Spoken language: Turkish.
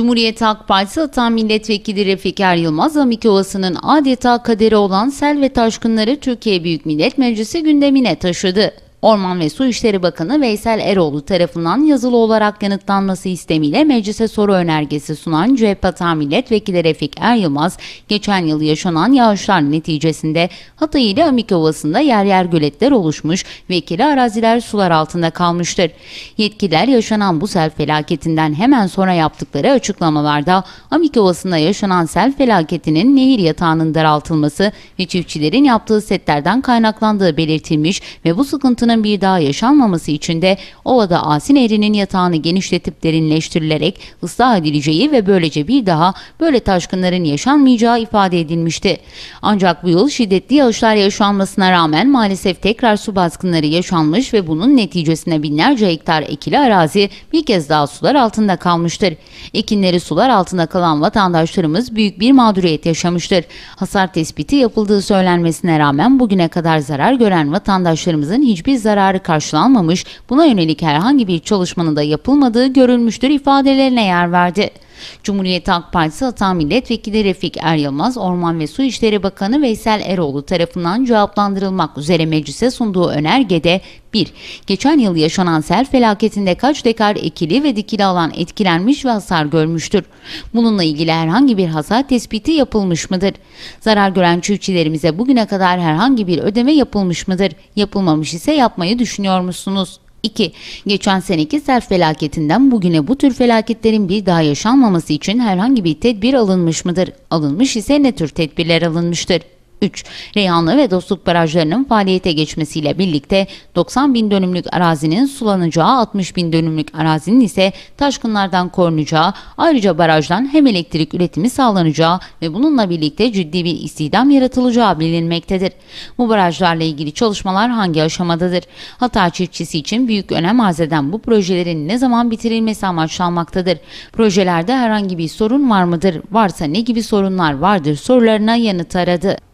Cumhuriyet Halk Partisi Atan Milletvekili Refik Er Yılmaz, Amik Ovası'nın adeta kaderi olan sel ve taşkınları Türkiye Büyük Millet Meclisi gündemine taşıdı. Orman ve Su İşleri Bakanı Veysel Eroğlu tarafından yazılı olarak yanıtlanması istemiyle meclise soru önergesi sunan CHP Milletvekili Refik Er Yılmaz, geçen yıl yaşanan yağışlar neticesinde Hatay ile Amik Ovası'nda yer yer göletler oluşmuş ve ikili araziler sular altında kalmıştır. Yetkililer yaşanan bu sel felaketinden hemen sonra yaptıkları açıklamalarda Amik Ovası'nda yaşanan sel felaketinin nehir yatağının daraltılması ve çiftçilerin yaptığı setlerden kaynaklandığı belirtilmiş ve bu sıkıntının bir daha yaşanmaması için de ovada Asin Nehri'nin yatağını genişletip derinleştirilerek ıslah edileceği ve böylece bir daha böyle taşkınların yaşanmayacağı ifade edilmişti. Ancak bu yıl şiddetli yağışlar yaşanmasına rağmen maalesef tekrar su baskınları yaşanmış ve bunun neticesinde binlerce hektar ekili arazi bir kez daha sular altında kalmıştır. Ekinleri sular altında kalan vatandaşlarımız büyük bir mağduriyet yaşamıştır. Hasar tespiti yapıldığı söylenmesine rağmen bugüne kadar zarar gören vatandaşlarımızın hiçbir zararı karşılanmamış, buna yönelik herhangi bir çalışmanın da yapılmadığı görülmüştür ifadelerine yer verdi. Cumhuriyet Halk Partisi Atan Milletvekili Refik Er Yılmaz, Orman ve Su İşleri Bakanı Veysel Eroğlu tarafından cevaplandırılmak üzere meclise sunduğu önergede 1. Geçen yıl yaşanan sel felaketinde kaç dekar ekili ve dikili alan etkilenmiş ve hasar görmüştür? Bununla ilgili herhangi bir hasar tespiti yapılmış mıdır? Zarar gören çiftçilerimize bugüne kadar herhangi bir ödeme yapılmış mıdır? Yapılmamış ise yapmayı düşünüyor musunuz? 2. Geçen seneki sel felaketinden bugüne bu tür felaketlerin bir daha yaşanmaması için herhangi bir tedbir alınmış mıdır? Alınmış ise ne tür tedbirler alınmıştır? 3. Reyhanlı ve Dostluk barajlarının faaliyete geçmesiyle birlikte 90 bin dönümlük arazinin sulanacağı, 60 bin dönümlük arazinin ise taşkınlardan korunacağı, ayrıca barajdan hem elektrik üretimi sağlanacağı ve bununla birlikte ciddi bir istihdam yaratılacağı bilinmektedir. Bu barajlarla ilgili çalışmalar hangi aşamadadır? Hata çiftçisi için büyük önem arz eden bu projelerin ne zaman bitirilmesi amaçlanmaktadır? Projelerde herhangi bir sorun var mıdır? Varsa ne gibi sorunlar vardır? Sorularına yanıt aradı.